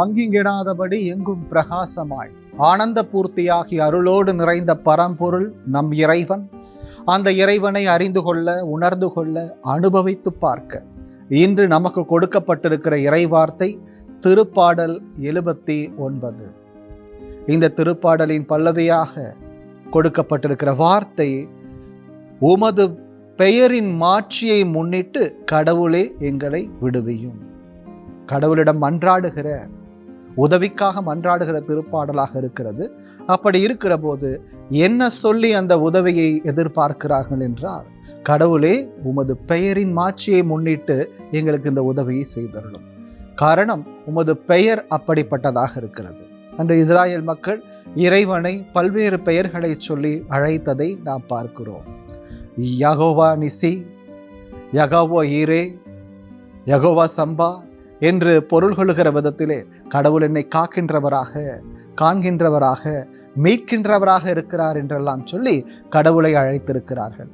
அங்கிங்கிடாதபடி எங்கும் பிரகாசமாய் ஆனந்த பூர்த்தியாகி அருளோடு நிறைந்த பரம்பொருள் நம் இறைவன். அந்த இறைவனை அறிந்து கொள்ள உணர்ந்து கொள்ள அனுபவித்து பார்க்க. இன்று நமக்கு கொடுக்கப்பட்டிருக்கிற இறைவார்த்தை திருப்பாடல் எழுபத்தி ஒன்பது இந்த திருப்பாடலின் பல்லவியாக கொடுக்கப்பட்டிருக்கிற வார்த்தை உமது பெயரின் மாட்சியை முன்னிட்டு கடவுளே எங்களை விடுவியும். கடவுளிடம் மன்றாடுகிற உதவிக்காக மன்றாடுகிற திருப்பாடலாக இருக்கிறது. அப்படி இருக்கிற போது என்ன சொல்லி அந்த உதவியை எதிர்பார்க்கிறார்கள் என்றால் கடவுளே உமது பெயரின் மாட்சியை முன்னிட்டு எங்களுக்கு இந்த உதவியை செய்தருளும். காரணம் உமது பெயர் அப்படிப்பட்டதாக இருக்கிறது. அன்று இஸ்ராயல் மக்கள் இறைவனை பல்வேறு பெயர்களை சொல்லி அழைத்ததை நாம் பார்க்கிறோம். யகோவா நிசி யகோவா ஈரே யகோவா சம்பா என்று பொருள் கொள்ளுகிற விதத்திலே கடவுள் என்னை காக்கின்றவராக காண்கின்றவராக மீட்கின்றவராக இருக்கிறார் என்றெல்லாம் சொல்லி கடவுளை அழைத்திருக்கிறார்கள்.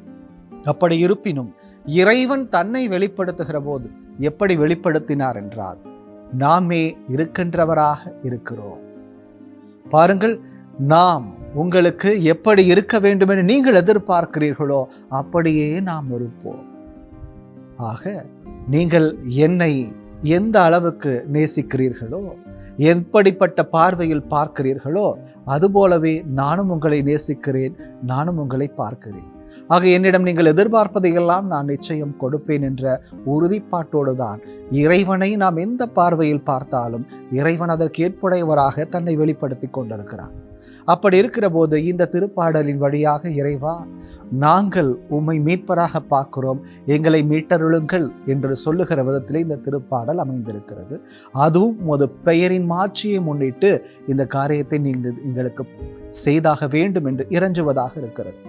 அப்படி இருப்பினும் இறைவன் தன்னை வெளிப்படுத்துகிற போது எப்படி வெளிப்படுத்தினார் என்றால் நாமே இருக்கின்றவராக இருக்கிறோம். பாருங்கள் நாம் உங்களுக்கு எப்படி இருக்க வேண்டும் என்று நீங்கள் எதிர்பார்க்கிறீர்களோ அப்படியே நாம் இருப்போம். ஆக நீங்கள் என்னை எந்த அளவுக்கு நேசிக்கிறீர்களோ எப்படிப்பட்ட பார்வையில் பார்க்கிறீர்களோ அதுபோலவே நானும் உங்களை நேசிக்கிறேன் நானும் உங்களை பார்க்கிறேன். ஆக என்னிடம் நீங்கள் எதிர்பார்ப்பதையெல்லாம் நான் நிச்சயம் கொடுப்பேன் என்ற உறுதிப்பாட்டோடு தான் இறைவனை நாம் எந்த பார்வையில் பார்த்தாலும் இறைவன் அதற்கு ஏற்புடையவராக தன்னை வெளிப்படுத்தி கொண்டிருக்கிறார். அப்படி இருக்கிற போது இந்த திருப்பாடலின் வழியாக இறைவா நாங்கள் உம்மை மீட்பராக பார்க்கிறோம். எங்களை மீட்டருளுங்கள் என்று சொல்லுகிற விதத்தில் இந்த திருப்பாடல் அமைந்திருக்கிறது. அதுவும் உமது பெயரின் மாட்சியை முன்னிட்டு இந்த காரியத்தை நீங்கள் எங்களுக்கு செய்தாக வேண்டும் என்று இறஞ்சுவதாக இருக்கிறது.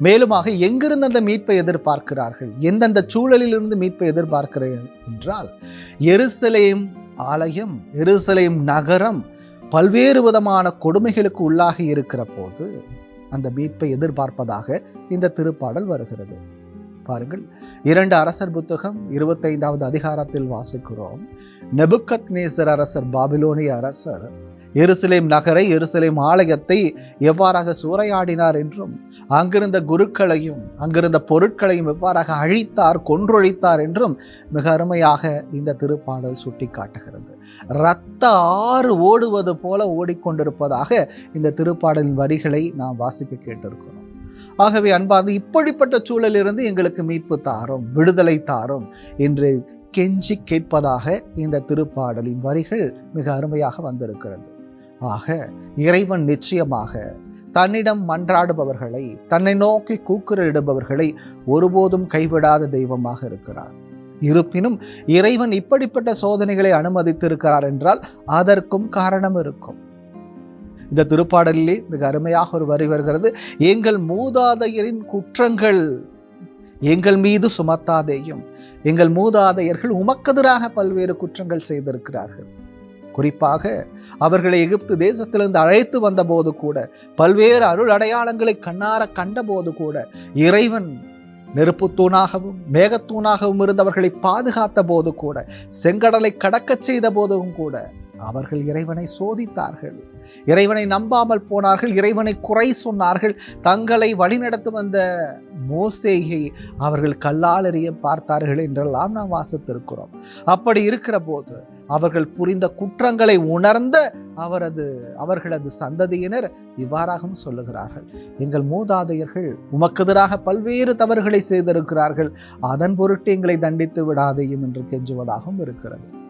மேலுமாக எங்கிருந்து அந்த மீட்பை எதிர்பார்க்கிறார்கள்? எந்தெந்த சூழலிலிருந்து மீட்பை எதிர்பார்க்கிறேன் என்றால் எருசலேம் ஆலயம் எருசலேம் நகரம் பல்வேறு விதமான கொடுமைகளுக்கு உள்ளாகி இருக்கிற போது அந்த மீட்பை எதிர்பார்ப்பதாக இந்த திருப்பாடல் வருகிறது. பாருங்கள் இரண்டு அரசர் புத்தகம் இருபத்தைந்தாவது அதிகாரத்தில் வாசிக்கிறோம். நெபுக்கத் நேசர் அரசர் பாபிலோனிய அரசர் எருசலேம் நகரை எருசலேம் ஆலயத்தை எவ்வாறாக சூறையாடினார் என்றும் அங்கிருந்த குருக்களையும் அங்கிருந்த பொருட்களையும் எவ்வாறாக அழித்தார் கொன்றொழித்தார் என்றும் மிக அருமையாக இந்த திருப்பாடல் சுட்டி காட்டுகிறது இரத்த ஆறு ஓடுவது போல ஓடிக்கொண்டிருப்பதாக இந்த திருப்பாடலின் வரிகளை நாம் வாசிக்க கேட்டிருக்கிறோம். ஆகவே அன்பார்ந்து இப்படிப்பட்ட சூழலிலிருந்து எங்களுக்கு மீட்பு தாரும் விடுதலை தாரும் என்று கெஞ்சி கேட்பதாக இந்த திருப்பாடலின் வரிகள் மிக அருமையாக வந்திருக்கிறது. ஆக இறைவன் நிச்சயமாக தன்னிடம் மன்றாடுபவர்களை தன்னை நோக்கி கூக்குரலிடுபவர்களை ஒருபோதும் கைவிடாத தெய்வமாக இருக்கிறார். இருப்பினும் இறைவன் இப்படிப்பட்ட சோதனைகளை அனுமதித்திருக்கிறார் என்றால் அதற்கும் காரணம் இருக்கும். இந்த திருப்பாடலிலே மிக அருமையாக ஒரு வரி வருகிறது. எங்கள் மூதாதையரின் குற்றங்கள் எங்கள் மீது சுமத்தாதேயும் எங்கள் மூதாதையர்கள் உமக்கெதிராக பல்வேறு குற்றங்கள் செய்திருக்கிறார்கள். குறிப்பாக அவர்களை எகிப்து தேசத்திலிருந்து அழைத்து வந்தபோது கூட பல்வேறு அருள் அடையாளங்களை கண்ணார கண்டபோது கூட இறைவன் நெருப்புத்தூணாகவும் மேகத்தூணாகவும் இருந்தவர்களை பாதுகாத்த போது கூட செங்கடலை கடக்கச் செய்த போதும் கூட அவர்கள் இறைவனை சோதித்தார்கள். இறைவனை நம்பாமல் போனார்கள் இறைவனை குறை சொன்னார்கள். தங்களை வழிநடத்தி வந்த மோசேயை அவர்கள் கல்லாலறிய பார்த்தார்கள் என்றெல்லாம் நாம் வாசித்திருக்கிறோம். அப்படி இருக்கிற போது அவர்கள் புரிந்த குற்றங்களை உணர்ந்த அவரது அவர்களது சந்ததியினர் இவ்வாறாகவும் சொல்லுகிறார்கள். எங்கள் மூதாதையர்கள் உமக்கெதிராக பல்வேறு தவறுகளை செய்திருக்கிறார்கள். அதன் பொருட்டு எங்களை தண்டித்து விடாதையும் என்று கெஞ்சுவதாகவும் இருக்கிறது.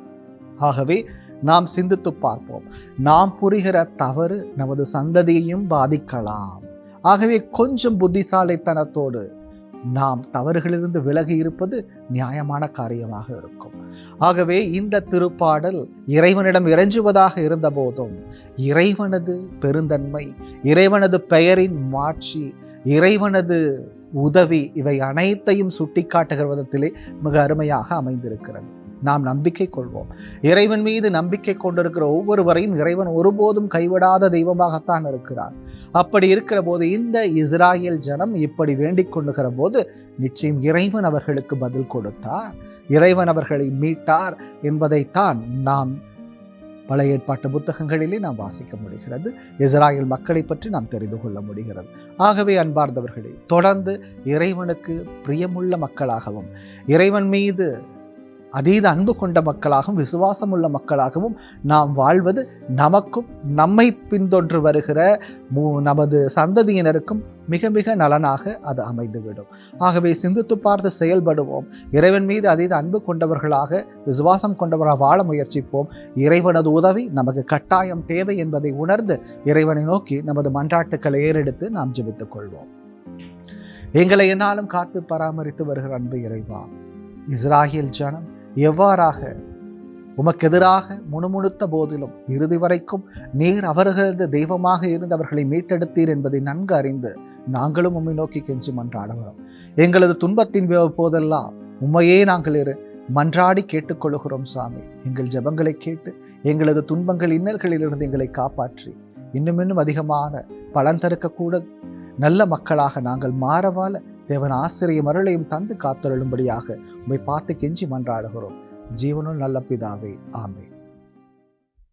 ஆகவே நாம் சிந்தித்து பார்ப்போம். நாம் புரிகிற தவறு நமது சந்ததியையும் பாதிக்கலாம். ஆகவே கொஞ்சம் புத்திசாலித்தனத்தோடு நாம் தவறுகளிலிருந்து விலகி இருப்பது நியாயமான காரியமாக இருக்கும். ஆகவே இந்த திருப்பாடல் இறைவனிடம் இறைஞ்சுவதாக இருந்த போதும் இறைவனது பெருந்தன்மை இறைவனது பெயரின் மாட்சி இறைவனது உதவி இவை அனைத்தையும் சுட்டிக்காட்டுகிற விதத்திலே மிக அருமையாக அமைந்திருக்கிறது. நாம் நம்பிக்கை கொள்வோம். இறைவன் மீது நம்பிக்கை கொண்டிருக்கிற ஒவ்வொருவரையும் இறைவன் ஒருபோதும் கைவிடாத தெய்வமாகத்தான் இருக்கிறார் அப்படி இருக்கிற போது இந்த இஸ்ராயல் ஜனம் இப்படி வேண்டிக் கொள்ளுகிற போது நிச்சயம் இறைவன் அவர்களுக்கு பதில் கொடுத்தார். இறைவன் அவர்களை மீட்டார் என்பதைத்தான் நாம் பழைய ஏற்பாட்டு புத்தகங்களிலே நாம் வாசிக்க முடிகிறது. இஸ்ராயல் மக்களை பற்றி நாம் தெரிந்து கொள்ள முடிகிறது. ஆகவே அன்பார்ந்தவர்களே தொடர்ந்து இறைவனுக்கு பிரியமுள்ள மக்களாகவும் இறைவன் மீது அதீத அன்பு கொண்ட மக்களாகவும் விசுவாசம் உள்ள மக்களாகவும் நாம் வாழ்வது நமக்கும் நம்மை பின்தொன்று வருகிற மு- நமது சந்ததியினருக்கும் மிக மிக நலனாக அது அமைந்துவிடும். ஆகவே சிந்தித்து பார்த்து செயல்படுவோம். இறைவன் மீது அதீத அன்பு கொண்டவர்களாக விசுவாசம் கொண்டவர்களாக வாழ முயற்சிப்போம். இறைவனது உதவி நமக்கு கட்டாயம் தேவை என்பதை உணர்ந்து இறைவனை நோக்கி நமது மன்றாட்டுக்களை ஏறெடுத்து நாம் ஜெபித்துக் கொள்வோம். எங்களை என்னாலும் காத்து பராமரித்து வருகிற அன்பு இறைவா இஸ்ராயேல் ஜனம் எவ்வாறாக? உமக்கு எதிராக முணுமுணுத்த போதிலும் இறுதி வரைக்கும் நீர் அவர்களது தெய்வமாக இருந்து அவர்களை மீட்டெடுத்தீர் என்பதை நன்கு அறிந்து நாங்களும் உம்மை நோக்கி கெஞ்சி மன்றாடுகிறோம் எங்களது துன்பத்தின் போதெல்லாம் உம்மையே நாங்கள் இரு மன்றாடி கேட்டுக்கொள்கிறோம் சாமி. எங்கள் ஜபங்களை கேட்டு எங்களது துன்பங்கள் இன்னல்களிலிருந்து எங்களை காப்பாற்றி இன்னும் இன்னும் அதிகமான பலன் தருக்கக்கூட நல்ல மக்களாக நாங்கள் மாறவால தேவன் ஆசிரியம் அருளையும் தந்து காத்தொழும்படியாக உம்மை பார்த்து கெஞ்சி மன்றாடுகிறோம். ஜீவனும் நல்ல பிதாவே ஆமே